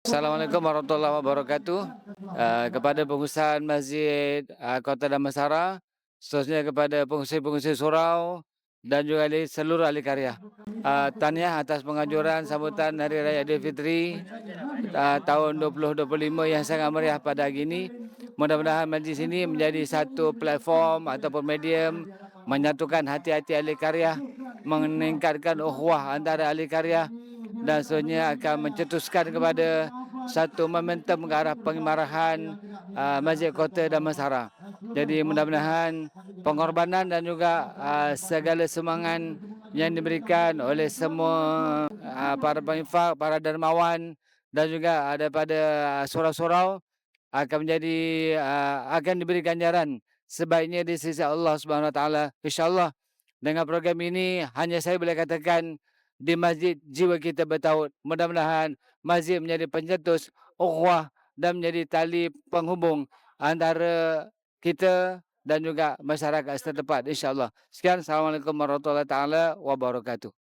Assalamualaikum warahmatullahi wabarakatuh. Uh, kepada pengusaha Masjid uh, Kota Damansara, khususnya kepada pengusaha-pengusaha surau dan juga di seluruh ahli karya. Uh, tahniah atas penganjuran sambutan Hari Raya Aidilfitri uh, tahun 2025 yang sangat meriah pada hari ini. Mudah-mudahan majlis ini menjadi satu platform ataupun medium menyatukan hati-hati ahli karya, meningkatkan ukhuwah antara ahli karya dan sebenarnya akan mencetuskan kepada satu momentum ke arah pengimarahan uh, Masjid Kota Damansara. Jadi mudah-mudahan pengorbanan dan juga uh, segala semangat yang diberikan oleh semua uh, para penginfak, para dermawan dan juga daripada uh, surau-surau akan menjadi uh, akan diberi ganjaran sebaiknya di sisi Allah Subhanahu Wa Taala. Insyaallah dengan program ini hanya saya boleh katakan di masjid jiwa kita bertaut. Mudah-mudahan masjid menjadi pencetus ukhuwah dan menjadi tali penghubung antara kita dan juga masyarakat setempat insya-Allah. Sekian Assalamualaikum warahmatullahi taala wabarakatuh.